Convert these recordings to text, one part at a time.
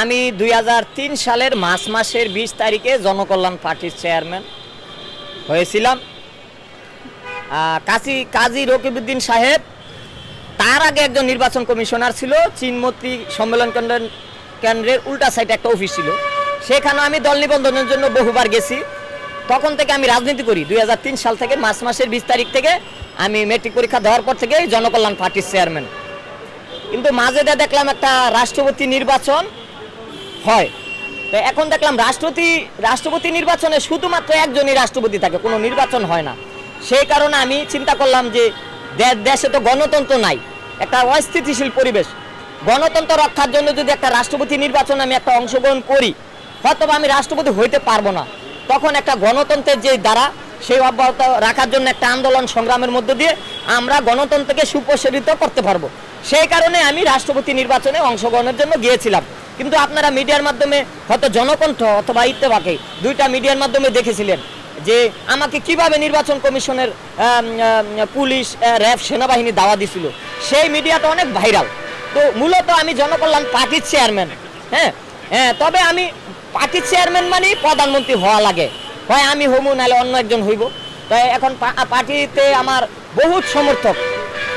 আমি দুই হাজার তিন সালের মার্চ মাসের বিশ তারিখে জনকল্যাণ পার্টির চেয়ারম্যান হয়েছিলাম। কাজী কাজী রকিবউদ্দিন সাহেব, তার আগে একজন নির্বাচন কমিশনার ছিল চিনমতি সম্মেলন কেন্দ্র কেন্দ্রের উল্টা সাইডে একটা অফিস ছিল। সেখানে আমি দল নিবন্ধনের জন্য বহুবার গেছি। তখন থেকে আমি রাজনীতি করি। দুই হাজার তিন সাল থেকে মার্চ মাসের বিশ তারিখ থেকে আমি মেট্রিক পরীক্ষা দেওয়ার পর থেকে জনকল্যাণ পার্টির চেয়ারম্যান। কিন্তু মাঝে দেখলাম একটা রাষ্ট্রপতি নির্বাচন হয়। তো এখন দেখলাম রাষ্ট্রপতি রাষ্ট্রপতি নির্বাচনে শুধুমাত্র একজনই রাষ্ট্রপতি থাকে, কোনো নির্বাচন হয় না। সেই কারণে আমি চিন্তা করলাম যে দেশে তো গণতন্ত্র নাই, একটা অস্থিতিশীল পরিবেশ। গণতন্ত্র রক্ষার জন্য যদি একটা রাষ্ট্রপতি নির্বাচন আমি একটা অংশগ্রহণ করি, হয়তোবা আমি রাষ্ট্রপতি হইতে পারব না। তখন একটা গণতন্ত্রের যে দ্বারা সেই অব্যাহত রাখার জন্য একটা আন্দোলন সংগ্রামের মধ্য দিয়ে আমরা গণতন্ত্রকে সুপ্রসারিত করতে পারব। সেই কারণে আমি রাষ্ট্রপতি নির্বাচনে অংশগ্রহণের জন্য গিয়েছিলাম। কিন্তু আপনারা মিডিয়ার মাধ্যমে হয়তো জনকণ্ঠ অথবা ইত্তেফাকে দুইটা মিডিয়ার মাধ্যমে দেখেছিলেন যে আমাকে কীভাবে নির্বাচন কমিশনের পুলিশ র্যাব, সেনাবাহিনী দাওয়া দিছিল। সেই মিডিয়াটা অনেক ভাইরাল। তো মূলত আমি জনকল্যাণ পার্টির চেয়ারম্যান হ্যাঁ? হ্যাঁ তবে আমি পার্টির চেয়ারম্যান মানেই প্রধানমন্ত্রী হওয়া লাগে। হয় আমি হমু নাহলে অন্য একজন হইব। তাই এখন পার্টিতে আমার বহুত সমর্থক,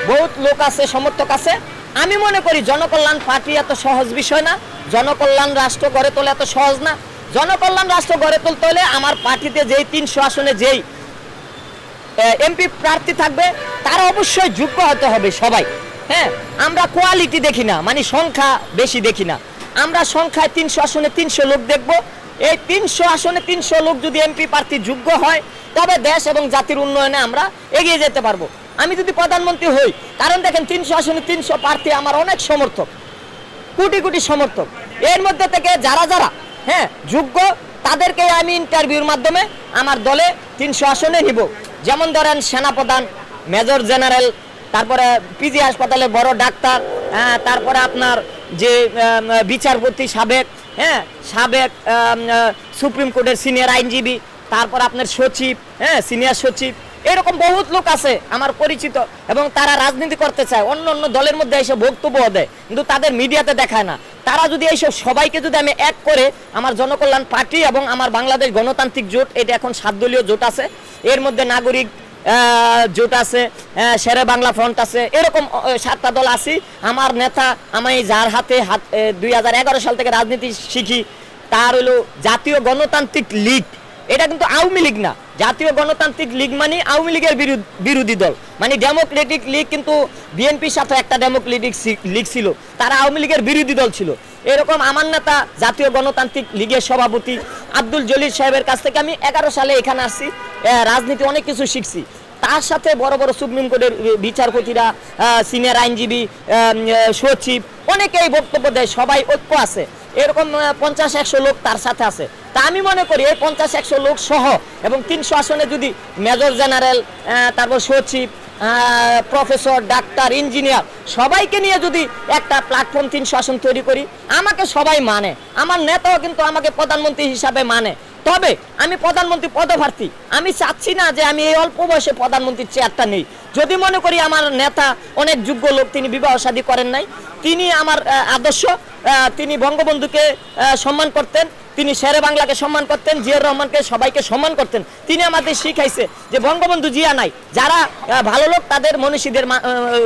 বহুত লোক আছে, সমর্থক আছে। আমি মনে করি জনকল্যাণ পার্টি এত সহজ বিষয় না। জনকল্যাণ রাষ্ট্র গড়ে তোলা এত সহজ না। জনকল্যাণ রাষ্ট্র গড়ে তুলতে হলে আমার পার্টিতে যেই তিনশো আসনে যেই এমপি প্রার্থী থাকবে, তারা অবশ্যই যোগ্য হতে হবে সবাই। হ্যাঁ আমরা কোয়ালিটি দেখি না মানে সংখ্যা বেশি দেখি না। আমরা সংখ্যায় তিনশো আসনে তিনশো লোক দেখব। এই তিনশো আসনে তিনশো লোক যদি এমপি প্রার্থী যোগ্য হয়, তবে দেশ এবং জাতির উন্নয়নে আমরা এগিয়ে যেতে পারব। আমি যদি প্রধানমন্ত্রী হই, কারণ দেখেন তিনশো আসনে তিনশো প্রার্থী আমার অনেক সমর্থক। কোটি কোটি সমর্থক। এর মধ্যে থেকে যারা যারা হ্যাঁ যোগ্য তাদেরকে আমি ইন্টারভিউর মাধ্যমে আমার দলে তিনশো আসনে নিব। যেমন ধরেন সেনাপ্রধান মেজর জেনারেল তারপরে পিজি হাসপাতালে বড় ডাক্তার হ্যাঁ, তারপরে আপনার যে বিচারপতি সাবেক হ্যাঁ সাবেক সুপ্রিম কোর্টের সিনিয়র আইনজীবী তারপর আপনার সচিব হ্যাঁ সিনিয়র সচিব এরকম বহুত লোক আছে, আমার পরিচিত, এবং তারা রাজনীতি করতে চায়, অন্য অন্য দলের মধ্যে এসে বক্তব্য দেয়, কিন্তু তাদের মিডিয়াতে দেখায় না। তারা যদি এইসব সবাইকে যদি আমি এক করে আমার জনকল্যাণ পার্টি এবং আমার বাংলাদেশ গণতান্ত্রিক জোট, এটা এখন সাত দলীয় জোট আছে, এর মধ্যে নাগরিক জোট আছে শেরে বাংলা ফ্রন্ট আছে, এরকম সাতটা দল আছি। আমার নেতা, আমি যার হাতে হাত দুই হাজার এগারো সাল থেকে রাজনীতি শিখি, তার হলো জাতীয় গণতান্ত্রিক লীগ। এটা কিন্তু আওয়ামী লীগ না জাতীয় গণতান্ত্রিক লীগ মানে আওয়ামী লীগের বিরু- বিরোধী দল। মানে ডেমোক্রেটিক লীগ কিন্তু বিএনপির সাথে একটা ডেমোক্রেটিক লীগ ছিল। তারা আওয়ামী লীগের বিরোধী দল ছিল। এরকম আমার নেতা জাতীয় গণতান্ত্রিক লীগের সভাপতি আব্দুল জলিল সাহেবের কাছ থেকে আমি এগারো সালে এখানে আসছি। রাজনীতি অনেক কিছু শিখছি। তার সাথে বড় বড় সুপ্রিম কোর্টের বিচারপতিরা সিনিয়র আইনজীবী সচিব, অনেকেই বক্তব্য দেয়। সবাই ঐক্য আছে। এরকম পঞ্চাশ, একশো লোক তার সাথে আছে। তা আমি মনে করি এই পঞ্চাশ, একশো লোক সহ এবং তিনশো আসনে যদি মেজর জেনারেল তারপর সচিব প্রফেসর, ডাক্তার, ইঞ্জিনিয়ার সবাইকে নিয়ে যদি একটা প্ল্যাটফর্ম তিনশো আসন তৈরি করি, আমাকে সবাই মানে। আমার নেতাও কিন্তু আমাকে প্রধানমন্ত্রী হিসাবে মানে। তবে আমি প্রধানমন্ত্রী পদপ্রার্থী। আমি চাচ্ছি না যে আমি এই অল্প বয়সে প্রধানমন্ত্রীর চেয়ারটা নেই। যদি মনে করি আমার নেতা অনেক যোগ্য লোক, তিনি বিবাহ শাদী করেন নাই, তিনি আমার আদর্শ তিনি বঙ্গবন্ধুকে সম্মান করতেন তিনি শেরে বাংলাকে সম্মান করতেন জিয়াউর রহমানকে সবাইকে সম্মান করতেন। তিনি আমাদের শিখাইছে যে বঙ্গবন্ধু জিয়া নাই যারা ভালো লোক তাদের মনীষীদের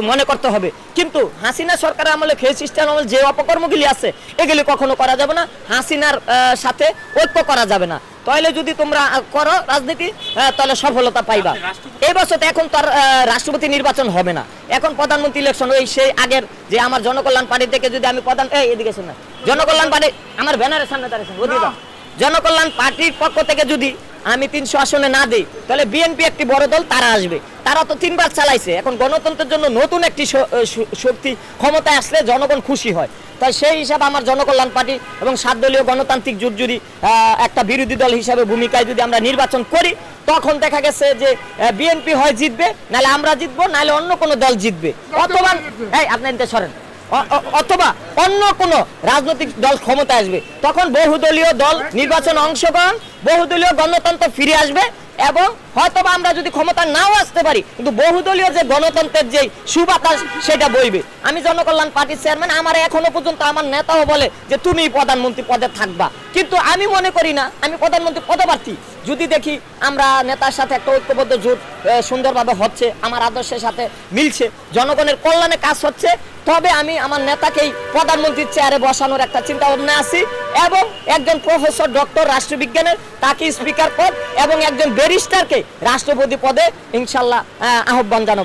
মনে করতে হবে। কিন্তু হাসিনা সরকারের আমলে খেয়ে সিস্টেম আমলে যে অপকর্মগুলি আছে এগুলি কখনো করা যাবে না। হাসিনার সাথে ঐক্য করা যাবে না। তাহলে যদি তোমরা করো রাজনীতি তাহলে সফলতা পাইবা। এই বছর এখন তো আর, রাষ্ট্রপতি নির্বাচন হবে না। এখন প্রধানমন্ত্রী ইলেকশন ওই সেই আগের যে আমার জনকল্যাণ পার্টি থেকে যদি আমি প্রধান এই এদিকে শোন না। জনকল্যাণ পার্টি আমার ব্যানারের সামনে দাঁড়িয়েছেন জনকল্যাণ পার্টির পক্ষ থেকে যদি আমি তিনশো আসনে না দিই তাহলে বিএনপি একটি বড় দল তারা আসবে। তারা তো তিনবার চালাইছে। এখন গণতন্ত্রের জন্য নতুন একটি শক্তি ক্ষমতায় আসলে জনগণ খুশি হয়। তাই সেই হিসাবে আমার জনকল্যাণ পার্টি এবং সাত দলীয় গণতান্ত্রিক জোট যদি একটা বিরোধী দল হিসাবে ভূমিকায় যদি আমরা নির্বাচন করি তখন দেখা গেছে যে বিএনপি হয় জিতবে নাহলে আমরা জিতবো নাহলে অন্য কোনো দল জিতবে। অথবা এই আপনি এদিকে সরেন। অথবা অন্য কোনো রাজনৈতিক দল ক্ষমতা আসবে। তখন বহুদলীয় দল নির্বাচনে অংশগ্রহণ বহুদলীয় গণতন্ত্র ফিরে আসবে এবং হয়তোবা আমরা যদি ক্ষমতা নাও আসতে পারি, কিন্তু বহুদলীয় যে গণতন্ত্রের যে সুবাতাস সেটা বইবে। আমি জনকল্যাণ পার্টির চেয়ারম্যান, আমার এখনও পর্যন্ত আমার নেতাও বলে যে তুমি প্রধানমন্ত্রী পদে থাকবা। কিন্তু আমি মনে করি না, আমি প্রধানমন্ত্রী পদপ্রার্থী। যদি দেখি আমরা নেতার সাথে একটা ঐক্যবদ্ধ জোট সুন্দরভাবে হচ্ছে, আমার আদর্শের সাথে মিলছে, জনগণের কল্যাণে কাজ হচ্ছে, তবে আমি আমার নেতাকেই প্রধানমন্ত্রীর চেয়ারে বসানোর একটা চিন্তা ভাবনা আছি এবং একজন প্রফেসর, ডক্টর রাষ্ট্রবিজ্ঞানের, তাকে স্পিকার পদ এবং একজন ব্যারিস্টারকে রাষ্ট্রপতি পদে ইনশাল্লাহ আহ, আহ্বান জানাব।